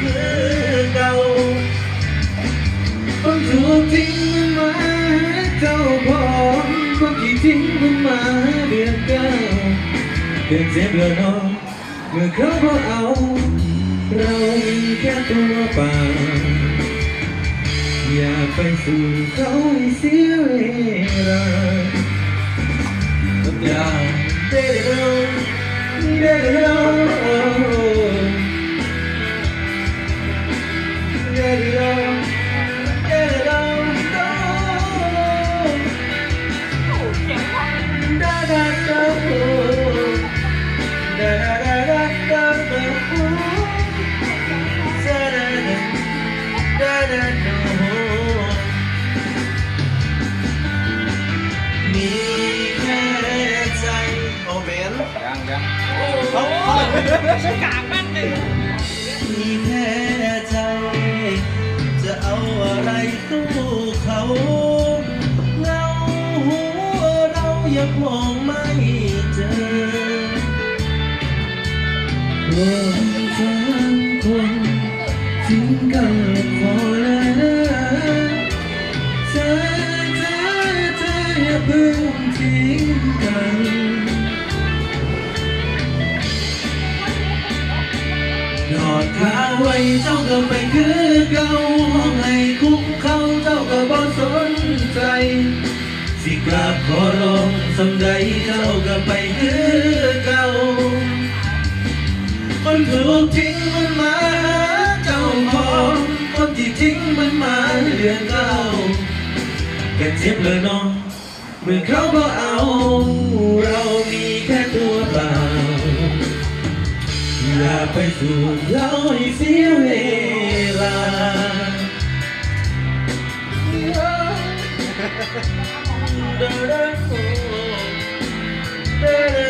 คือเก่าคนถูกทิ้งมาเจ้าของคนที่ทิ้งมันมาเดือนเก้าเดือนเจ็บแล้วเนาะเมื่อเขาพอเอา เรามีแค่ตัวเปล่าอย่าไปสู่เขาให้เสียเวลาทุกอย่างเด็ดเร็วเด็ด ฉันกากมันเลยมีแค่ใจ จะเอาอะไรสู้เขาเงาหัวเรายังมองไม่เจอ คนสามคนถึงกันพอแล้วนะเธอเธอเธออย่าเพิ่งทิ้งกันยอดขาไว้เจ้าก็ไปคือเก่าห้องให้คุกเขาเจ้าก็บ่สนใจ สิกราบขอร้องสำใดเจ้าก็ไปคือ กันเจ็บเลยน้องเมื่อเขาก็เอา เรามีแค่ตัวเปล่าอย่าไปสู่เราให้เสียเวลาเดินเดิน